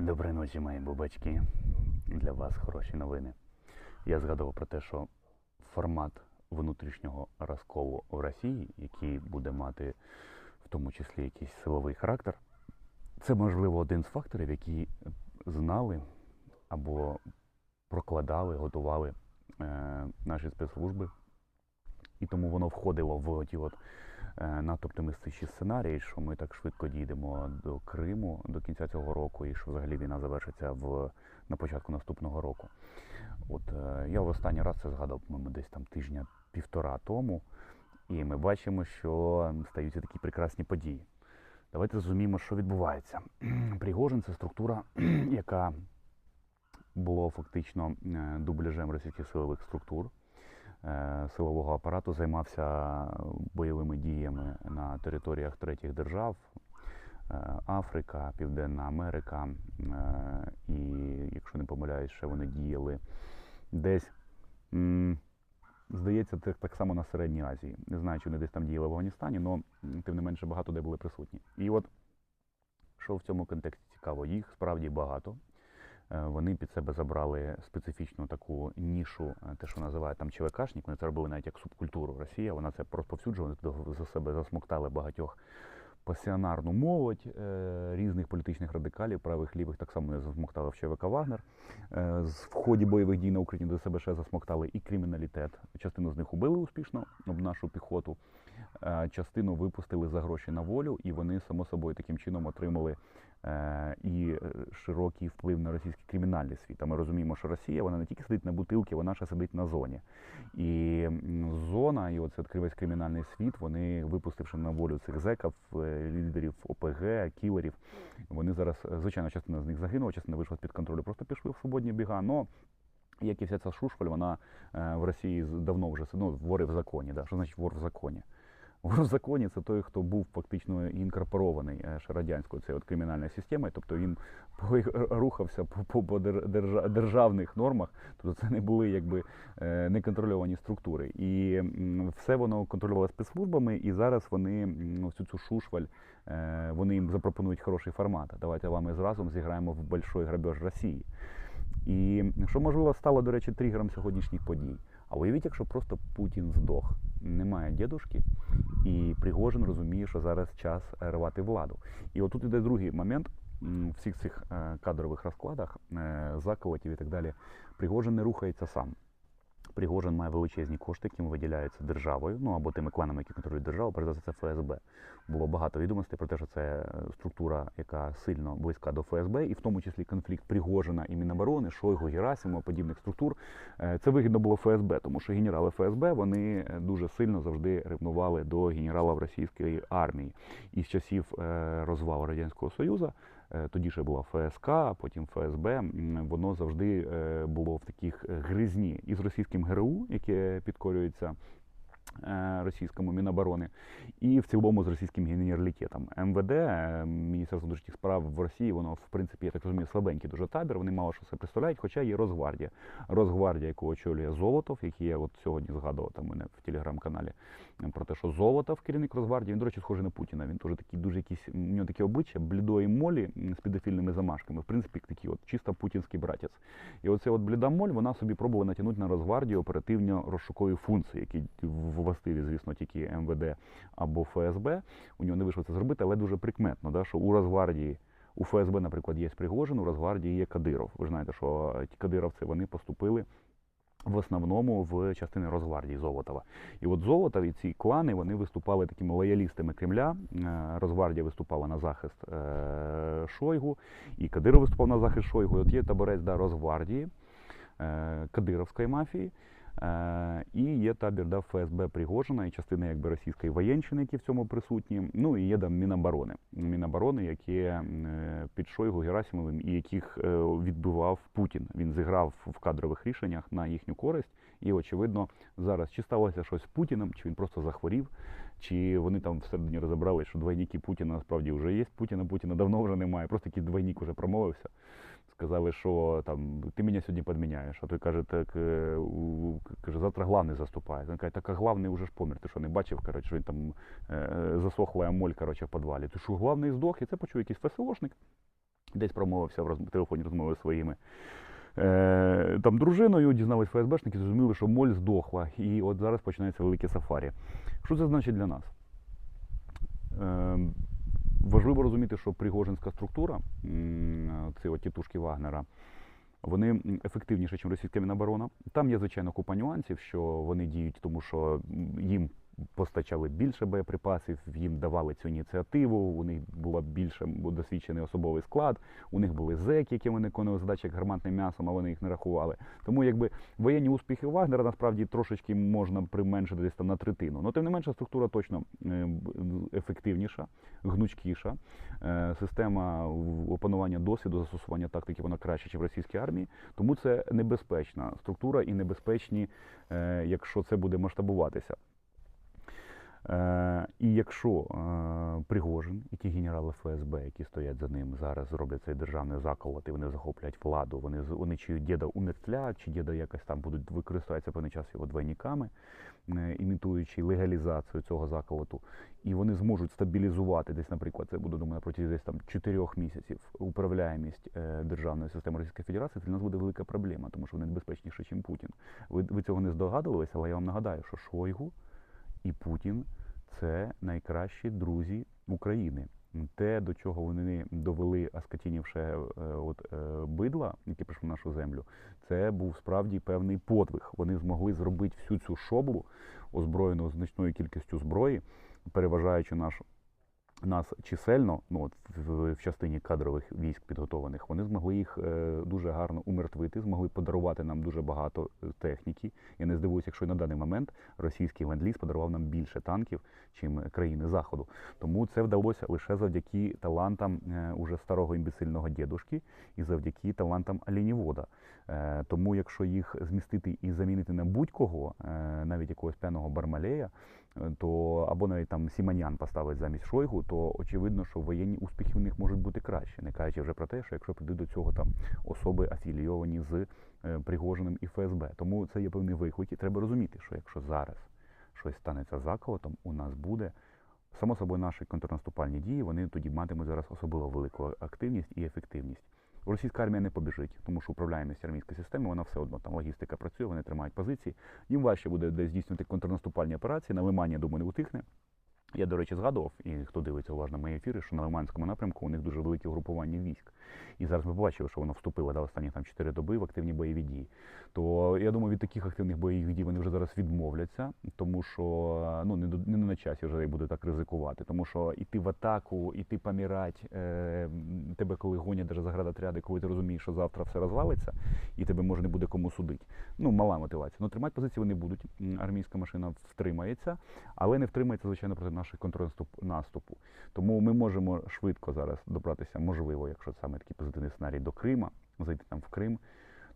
Доброї ночі, мої бубачки. Для вас хороші новини. Я згадував про те, що формат внутрішнього розколу в Росії, який буде мати в тому числі якийсь силовий характер, це можливо один з факторів, які знали або прокладали, готували е, наші спецслужби. І тому воно входило в ті от надто оптимістичні сценарії, що ми так швидко дійдемо до Криму до кінця цього року, і що взагалі війна завершиться в, на початку наступного року. От е, я в останній раз це згадав, по-моєму, десь там тижня півтора тому, і ми бачимо, що стаються такі прекрасні події. Давайте зрозуміємо, що відбувається. Пригожин це структура, яка була фактично е, дубляжем російських силових структур е, силового апарату займався бойовими діями на територіях третіх держав, е, Африка, Південна Америка. е, І, якщо не помиляюсь, ще вони діяли десь, здається, так само на Середній Азії. Не знаю, чи вони десь там діяли в Афганістані, але тим не менше багато де були присутні. І от що в цьому контексті цікаво, їх справді багато. Е, Вони під себе забрали специфічну таку нішу, е, те, що називають там ЧВКшник. Вони це робили навіть як субкультуру Росія. Вона це розповсюджувала, туди за себе засмоктали багатьох пасіонарну молодь е, різних політичних радикалів, правих лівих, так само не засмоктали в ЧВК Вагнер. В ході бойових дій на Україні до себе ще засмоктали і криміналітет. Частину з них убили успішно об нашу піхоту. Частину випустили за гроші на волю, і вони само собою таким чином отримали і е, широкий вплив на російський кримінальний світ. А ми розуміємо, що Росія вона не тільки сидить на бутилці, вона ще сидить на зоні. І зона, і оце весь кримінальний світ, вони випустивши на волю цих зеків, е, лідерів ОПГ, кілерів, вони зараз, е, звичайно, частина з них загинула, частина вийшла з-під контролю, просто пішли в свободні біга. Но як і вся ця шушваль, вона е, в Росії давно вже ну, вори в законі. Да? Що значить вор в законі? В законі це той, хто був фактично інкорпорований ще радянською цією кримінальною системою, тобто він рухався по, по, державних нормах, тобто це не були якби е, неконтрольовані структури. І все воно контролювало спецслужбами, і зараз вони всю цю шушваль, е, вони їм запропонують хороший формат. Давайте вами зразу зіграємо в большой грабеж Росії. І що можливо стало, до речі, тригером сьогоднішніх подій. А уявіть, якщо просто Путін здох, немає дідушки, і Пригожин розуміє, що зараз час е, рвати владу. І отут іде другий момент в всіх цих е, кадрових розкладах, е, заколотів і так далі. Пригожин не рухається сам. Пригожин має величезні кошти, які виділяються державою, ну або тими кланами, які контролюють державу, перш за все ФСБ. Було багато відомостей про те, що це структура, яка сильно близька до ФСБ, і в тому числі конфлікт Пригожина і Міноборони, Шойгу, Герасимова, подібних структур. Е, Це вигідно було ФСБ, тому що генерали ФСБ вони е, дуже сильно завжди ревнували до генералів російської армії. І з часів е, розвалу Радянського Союзу, тоді ще була ФСК, потім ФСБ, воно завжди е, було в таких е, гризні із російським ГРУ, яке підкорюється. е, російському Міноборони, і в цілому з російським генералітетом. МВД, е, Міністерство внутрішніх справ в Росії, воно в принципі, я так розумію, слабенький дуже табір. Вони мало що себе представляють, хоча є Росгвардія. Росгвардія, яку очолює Золотов, який я от сьогодні згадував там мене в телеграм-каналі е, про те, що Золотов, керівник Росгвардії, він, до речі, схожий на Путіна. Він теж такий дуже якийсь, у нього таке обличчя блідої молі з педофільними замашками. В принципі, такий от чисто путінський братець. І оце от бліда моль, вона собі пробувала натягнути на Росгвардію оперативно-розшукові функції, які властиві, звісно, тільки МВД або ФСБ. У нього не вийшло це зробити, але дуже прикметно, да, що у Росгвардії. У ФСБ, наприклад, є Пригожин, у Росгвардії є Кадиров. Ви знаєте, що ті кадировці вони поступили в основному в частини Росгвардії Золотова. І от Золотов і ці клани вони виступали такими лоялістами Кремля. Е, Росгвардія виступала на захист е, Шойгу, і Кадиров виступав на захист Шойгу. І от є таборець да, Росгвардії, е, Кадировської мафії. Е, І є табір да, ФСБ Пригожина і частина якби російської воєнщини, які в цьому присутні. Ну і є там Міноборони. Міноборони, які е, під Шойгу Герасимовим і яких е, відбивав Путін. Він зіграв в кадрових рішеннях на їхню користь. І очевидно, зараз чи сталося щось з Путіним, чи він просто захворів, чи вони там всередині розібрали, що двойники Путіна насправді вже є. Путіна Путіна давно вже немає. Просто якийсь двойник уже промовився. Сказали, що там ти мене сьогодні підміняєш. А той каже, так е, каже, завтра главний заступає. Він каже, так а главний вже ж помер. Ти що не бачив? Коротше, що він там е, засохла моль коротше, в підвалі. Ти що главний здох, і це почув якийсь ФСОшник. десь промовився в роз... телефонні розмови своїми е, там дружиною, дізнались ФСБшники, зрозуміли, що моль здохла. І от зараз починається велике сафарі. Що це значить для нас? Важливо розуміти, що Пригожинська структура, ці от тітушки Вагнера, вони ефективніші, ніж російська Міноборона. Там є, звичайно, купа нюансів, що вони діють, тому що їм постачали більше боєприпасів, їм давали цю ініціативу, у них була більше досвідчений особовий склад, у них були зеки, які вони виконували задачі як гарматним м'ясом, а вони їх не рахували. Тому якби воєнні успіхи Вагнера насправді трошечки можна применшити десь там на третину. Ну, тим не менше, структура точно е, ефективніша, гнучкіша. Е, Система опанування досвіду, застосування тактики вона краще, ніж в російській армії. Тому це небезпечна структура і небезпечні, е, якщо це буде масштабуватися. Е, і якщо е, Пригожин і ті генерали ФСБ, які стоять за ним, зараз зроблять цей державний заколот, і вони захоплять владу, вони, вони чи діда умертвлять, чи діда якось там будуть використовуватися певний час його двойниками, е, імітуючи легалізацію цього заколоту, і вони зможуть стабілізувати десь, наприклад, це буде думаю, протягом десь там чотирьох місяців управляємість державної системи Російської Федерації, для нас буде велика проблема, тому що вони небезпечніші, ніж Путін. Ви, ви цього не здогадувалися, але я вам нагадаю, що Шойгу і Путін це найкращі друзі України. Те, до чого вони довели оскотінівше е, от, е, бидла, які прийшли в нашу землю, це був справді певний подвиг. Вони змогли зробити всю цю шоблу, озброєну значною кількістю зброї, переважаючи наш. Нас чисельно, ну от в, частині кадрових військ підготованих, вони змогли їх е, дуже гарно умертвити, змогли подарувати нам дуже багато е, техніки. Я не здивуюся, якщо на даний момент російський ленд-ліз подарував нам більше танків, чим країни заходу. Тому це вдалося лише завдяки талантам е, уже старого імбецильного дідушки і завдяки талантам оленівода. Е, тому, якщо їх змістити і замінити на будь-кого, е, навіть якогось п'яного бармалея, е, то або навіть там Сіманян поставить замість Шойгу, то очевидно, що воєнні успіхи у них можуть бути кращі. Не кажучи вже про те, що якщо прийдуть до цього там особи афілійовані з е, Пригожиним і ФСБ. Тому це є певний виклик, і треба розуміти, що якщо зараз щось станеться заколотом, у нас буде. Само собою, наші контрнаступальні дії вони тоді матимуть зараз особливо велику активність і ефективність. Російська армія не побіжить, тому що управляємість армійської системи, вона все одно там логістика працює, вони тримають позиції. Їм важче буде десь здійснювати контрнаступальні операції. На Лимані, думаю, не утихне. Я, до речі, згадував, і хто дивиться уважно мої ефіри, що на Лиманському напрямку у них дуже велике групування військ. І зараз ми побачили, що воно вступило да, останні там 4 доби в активні бойові дії. То я думаю, від таких активних бойових дій вони вже зараз відмовляться, тому що ну не, не на часі вже буде так ризикувати. Тому що іти в атаку, іти помирать, е, тебе коли гонять даже заградотряди, коли ти розумієш, що завтра все розвалиться, і тебе може не буде кому судити. Ну, мала мотивація. Ну, тримати позиції вони будуть. Армійська машина втримається, але не втримається, звичайно, проти наших контрнаступу. Тому ми можемо швидко зараз добратися, можливо, якщо саме такий позитивний сценарій до Крима, зайти там в Крим.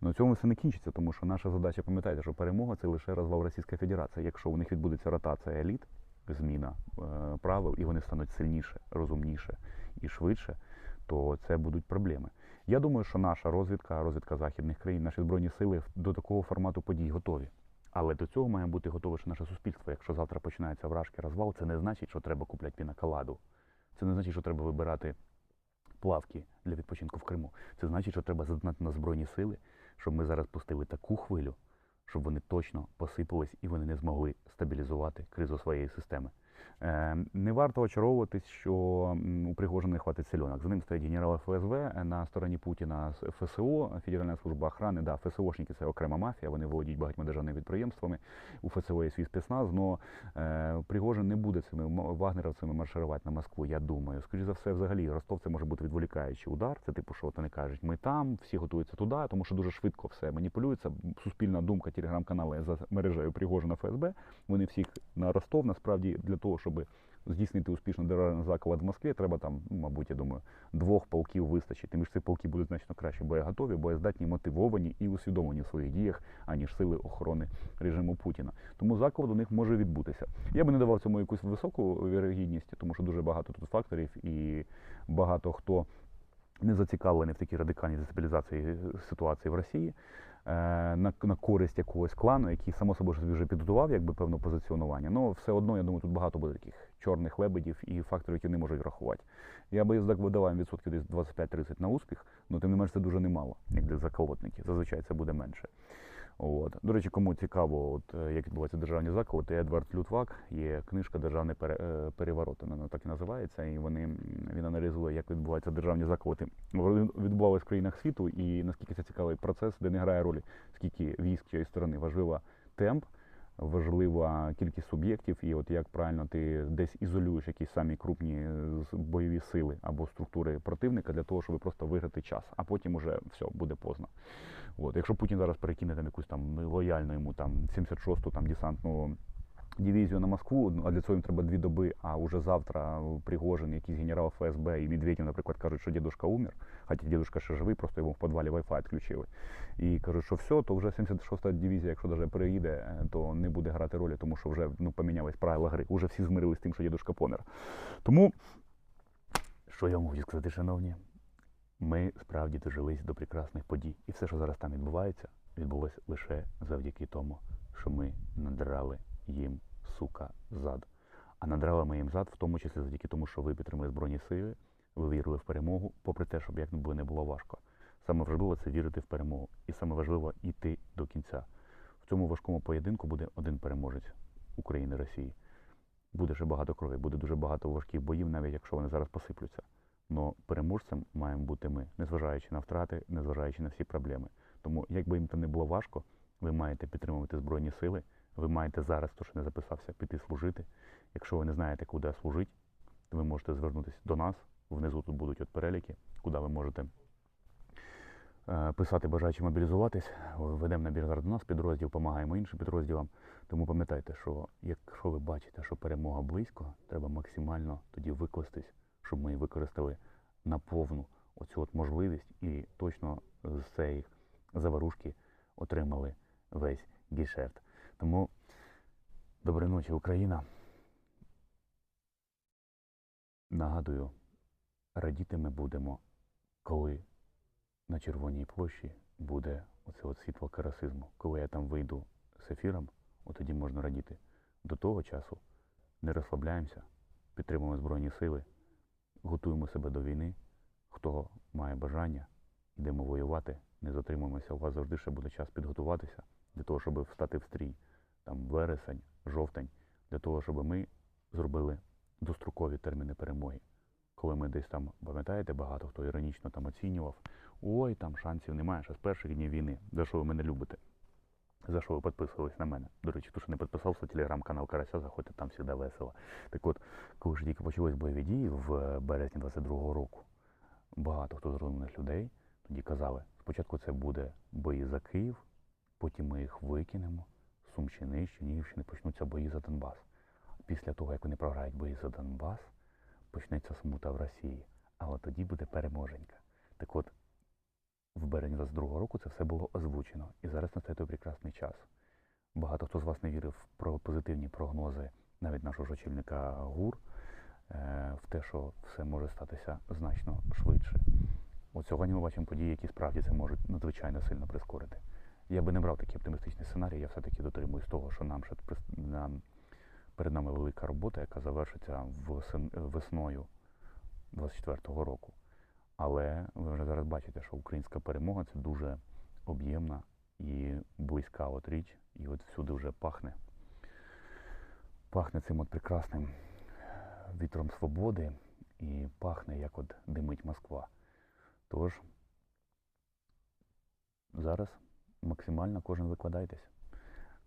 Ну, на цьому все не кінчиться, тому що наша задача, пам'ятайте, що перемога це лише розвал Російської Федерації. Якщо у них відбудеться ротація еліт, зміна е, правил, і вони стануть сильніше, розумніше і швидше, то це будуть проблеми. Я думаю, що наша розвідка, розвідка західних країн, наші збройні сили до такого формату подій готові. Але до цього має бути готове ще наше суспільство. Якщо завтра починається вражки розвал, це не значить, що треба купляти пінаколаду. Це не значить, що треба вибирати плавки для відпочинку в Криму. Це значить, що треба задонати на збройні сили, щоб ми зараз пустили таку хвилю, щоб вони точно посипались і вони не змогли стабілізувати кризу своєї системи. Е, Не варто очаровуватись, що у Пригожина хватить сельонок. За ним стоять генерали ФСБ на стороні Путіна ФСО, Федеральна служба охорони. Да, ФСОшники це окрема мафія, вони володіють багатьма державними підприємствами. У ФСО є свій спецназ, але е, Пригожин не буде цими вагнеровцями марширувати на Москву, я думаю. Скоріше за все, взагалі, Ростов це може бути відволікаючий удар. Це типу, що от вони кажуть, ми там, всі готуються туди, тому що дуже швидко все маніпулюється. Суспільна думка телеграм-канали за мережею Пригожина ФСБ. Вони всіх на Ростов. Насправді для того, щоб здійснити успішно державний заклад в Москві, треба там, ну, мабуть, я думаю, двох полків вистачить. Тим ж ці полки будуть значно краще боєготові, боєздатні, мотивовані і усвідомлені в своїх діях, аніж сили охорони режиму Путіна. Тому заклад у них може відбутися. Я би не давав цьому якусь високу вірогідність, тому що дуже багато тут факторів і багато хто не зацікавлений в такій радикальній дестабілізації ситуації в Росії на, на користь якогось клану, який само собою вже підготував якби певне позиціонування. Ну все одно, я думаю, тут багато буде таких чорних лебедів і факторів, які не можуть рахувати. Я би так видавав відсотків десь 25-30 на успіх, але тим не менш це дуже немало, як для заколотників. Зазвичай це буде менше. От. До речі, кому цікаво, от, е, як відбуваються державні заклади, Едвард Лютвак є книжка Державний е, переворот, вона так і називається, і вони, він аналізує, як відбуваються державні заклади. Відбувалися в країнах світу, і наскільки це цікавий процес, де не грає ролі, скільки військ цієї сторони. Важлива темп, важлива кількість суб'єктів, і от як правильно ти десь ізолюєш якісь самі крупні е, бойові сили або структури противника для того, щоб просто виграти час, а потім уже все буде поздно. От, якщо Путін зараз перекине там якусь там лояльну йому там 76-ту там десантну дивізію на Москву, ну, а для цього їм треба дві доби, а уже завтра Пригожин, якийсь генерал ФСБ і Медведєв, наприклад, кажуть, що дідушка умер, хоча дідушка ще живий, просто йому в підвалі Wi-Fi відключили. І кажуть, що все, то вже 76-та дивізія, якщо даже переїде, то не буде грати ролі, тому що вже ну, помінялись правила гри. Уже всі змирились з тим, що дідушка помер. Тому, що я можу сказати, шановні? Ми справді дожились до прекрасних подій. І все, що зараз там відбувається, відбулося лише завдяки тому, що ми надрали їм, сука, зад. А надрали ми їм зад, в тому числі завдяки тому, що ви підтримали Збройні сили, ви вірили в перемогу, попри те, щоб як би не було важко. Саме важливо це вірити в перемогу. І саме важливо йти до кінця. В цьому важкому поєдинку буде один переможець України Росії. Буде ще багато крові, буде дуже багато важких боїв, навіть якщо вони зараз посиплються. Но переможцем маємо бути ми, незважаючи на втрати, незважаючи на всі проблеми. Тому, як би їм то не було важко, ви маєте підтримувати Збройні сили, ви маєте зараз, хто ще не записався, піти служити. Якщо ви не знаєте, куди служити, то ви можете звернутися до нас. Внизу тут будуть от переліки, куди ви можете е, писати, бажаючи мобілізуватись. Ведемо набір зараз до нас, підрозділ, допомагаємо іншим підрозділам. Тому пам'ятайте, що якщо ви бачите, що перемога близько, треба максимально тоді викластись, щоб ми використали на повну оцю от можливість і точно з цієї заварушки отримали весь гешефт. Тому доброї ночі, Україна. Нагадую, радіти ми будемо, коли на Червоній площі буде оце от світло карасизму. Коли я там вийду з ефіром, от тоді можна радіти. До того часу не розслабляємося, підтримуємо Збройні сили, готуємо себе до війни. Хто має бажання, йдемо воювати, не затримуємося. У вас завжди ще буде час підготуватися для того, щоб встати в стрій. Там вересень, жовтень, для того, щоб ми зробили дострокові терміни перемоги. Коли ми десь там, пам'ятаєте, багато хто іронічно там оцінював, ой, там шансів немає, ще з перших днів війни. За що ви мене любите? За що ви підписувались на мене? До речі, хто ще не підписався, телеграм-канал Карася, заходьте, там завжди весело. Так от, коли ж тільки почались бойові дії в березні 22-го року, багато хто з розумних людей тоді казали, спочатку це буде бої за Київ, потім ми їх викинемо, з Сумщини, з Чернігівщини почнуться бої за Донбас. Після того, як вони програють бої за Донбас, почнеться смута в Росії. А от тоді буде переможенька. Так от, в березні 22-го року це все було озвучено. І зараз настає той прекрасний час. Багато хто з вас не вірив про позитивні прогнози навіть нашого ж очільника ГУР, е, в те, що все може статися значно швидше. От сьогодні ми бачимо події, які справді це можуть надзвичайно сильно прискорити. Я би не брав такий оптимістичний сценарій, я все-таки дотримуюсь того, що нам ще нам, перед нами велика робота, яка завершиться весною 24-го року. Але ви вже зараз бачите, що українська перемога це дуже об'ємна і близька от річ, і от всюди вже пахне. Пахне цим от прекрасним вітром свободи і пахне, як от димить Москва. Тож зараз максимально кожен викладайтесь.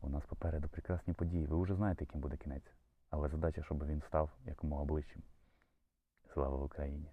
У нас попереду прекрасні події. Ви вже знаєте, яким буде кінець. Але задача, щоб він став якомога ближчим. Слава Україні!